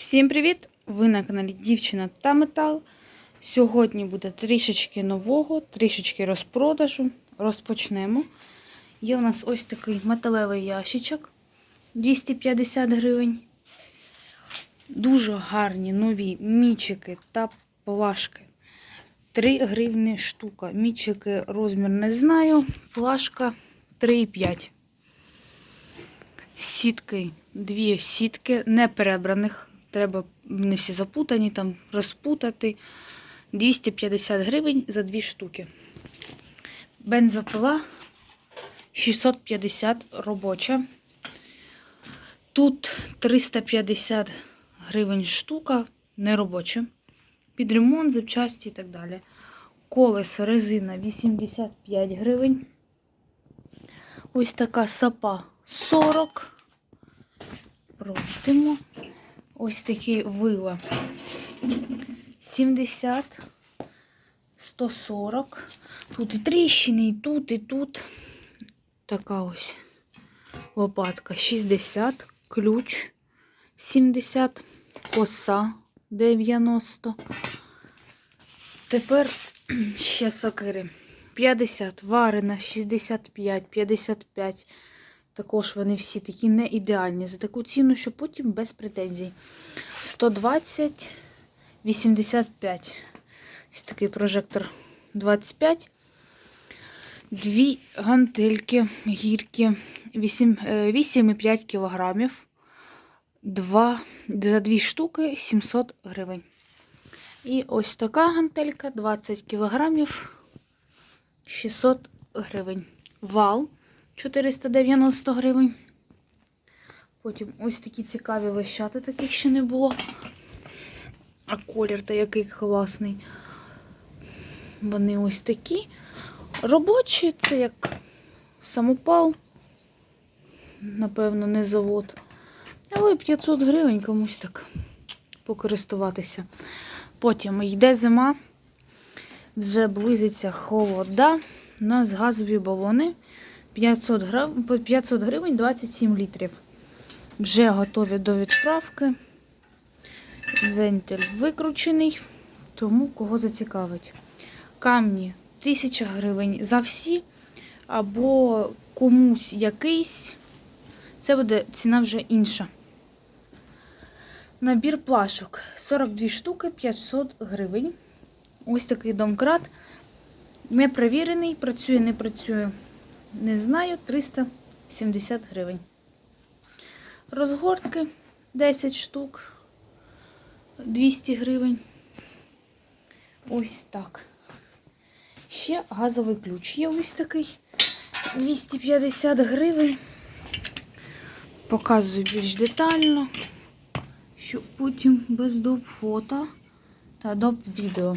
Всім привіт! Ви на каналі Дівчина та Метал. Сьогодні буде трішечки нового, трішечки розпродажу. Розпочнемо. Є у нас ось такий металевий ящичок 250 гривень. Дуже гарні нові мічики та плашки. 3 гривні штука. Мічики розмір не знаю. Плашка 3,5. Сітки, дві сітки, не перебраних. Треба не всі запутані, там розпутати. 250 гривень за дві штуки. Бензопила 650 робоча. Тут 350 гривень штука, не робоча. Під ремонт, запчасті і так далі. Колесо, резина 85 гривень. Ось така сапа 40. Пройдемо. Ось такі вила 70, 140. Тут і тріщини, і тут, і тут. Така ось лопатка 60, ключ 70, коса 90. Тепер ще сокири. 50, варена 65, 55. Також вони всі такі не ідеальні. За таку ціну, що потім без претензій. 120, 85. Ось такий прожектор 25. Дві гантельки гірки 8,5 кілограмів. Два, за дві штуки 700 гривень. І ось така гантелька 20 кілограмів 600 гривень. Вал 490 гривень. Потім ось такі цікаві вищати, таких ще не було. А колір та який класний. Вони ось такі. Робочі, це як самопал. Напевно, не завод. Але 500 гривень комусь так покористуватися. Потім йде зима, вже близиться холода. У нас газові балони. 500 грам, 500 гривень 27 літрів. Вже готові до відправки. Вентиль викручений, тому кого зацікавить. Камні 1000 гривень за всі, або комусь якийсь. Це буде ціна вже інша. Набір плашок 42 штуки 500 гривень. Ось такий домкрат. Не перевірений, працює, не працює. Не знаю, 370 гривень. Розгортки 10 штук, 200 гривень. Ось так. Ще газовий ключ є ось такий 250 гривень. Показую більш детально, щоб потім без доп фото та доп відео.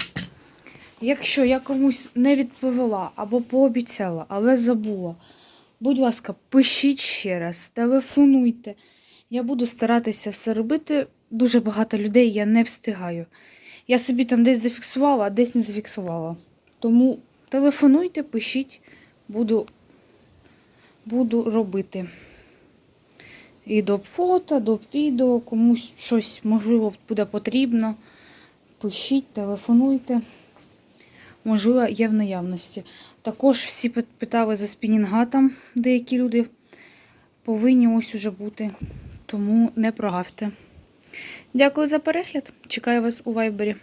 Якщо я комусь не відповіла або пообіцяла, але забула, будь ласка, пишіть ще раз, телефонуйте. Я буду старатися все робити. Дуже багато людей я не встигаю. Я собі там десь зафіксувала, а десь не зафіксувала. Тому телефонуйте, пишіть, буду, буду робити. І до фото, до відео, комусь щось можливо буде потрібно. Пишіть, телефонуйте можливо, є в наявності. Також всі питали за спінінгатом, деякі люди повинні ось уже бути, тому не прогавте. Дякую за перегляд. Чекаю вас у вайбері.